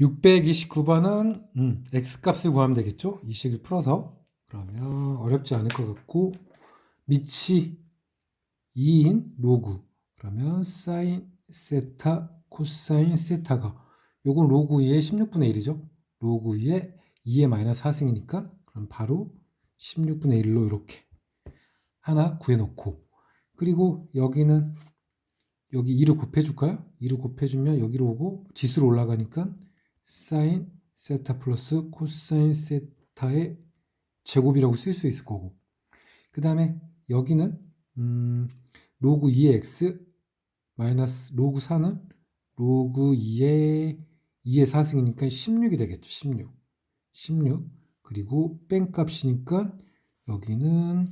629번은 음, x값을 구하면 되겠죠? 이 식을 풀어서 그러면 어렵지 않을 것 같고 밑이 2인 로그 그러면 사인 세타 코사인 세타가 요건 로그 2의 16분의 1이죠? 로그 2의 2의 마이너스 4승이니까 그럼 바로 16분의 1로 이렇게 하나 구해놓고 그리고 여기는 여기 2를 곱해줄까요? 2를 곱해주면 여기로 오고 지수로 올라가니까 사인 세타 플러스 코사인 세타의 제곱이라고 쓸 수 있을 거고. 그 다음에 여기는 음, 로그 2의 x 마이너스 로그 4는 로그 2의 2의 4승이니까 16이 되겠죠 16 16 그리고 뺀 값이니까 여기는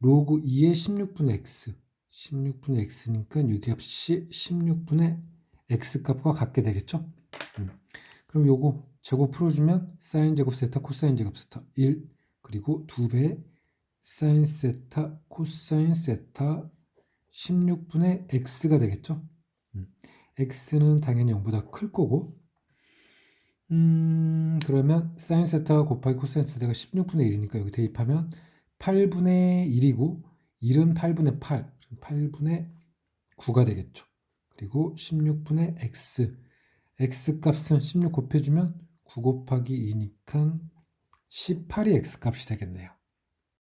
로그 2의 16분의 x. 16분의 x니까 이 값이 16분의 x 값과 같게 되겠죠? 음. 그럼 요거 제곱 풀어주면 사인 제곱 세타 코사인 제곱 세타 1 그리고 2배 사인 세타 코사인 세타 16분의 x가 되겠죠 음. x는 당연히 0보다 클 거고 음 그러면 사인 세타가 곱하기 코사인 세타가 16분의 1이니까 여기 대입하면 8분의 1이고 1은 8분의 8 8분의 9가 되겠죠 그리고 16분의 x x 값은 16 곱해주면 9 곱하기 2니까 18이 x 값이 되겠네요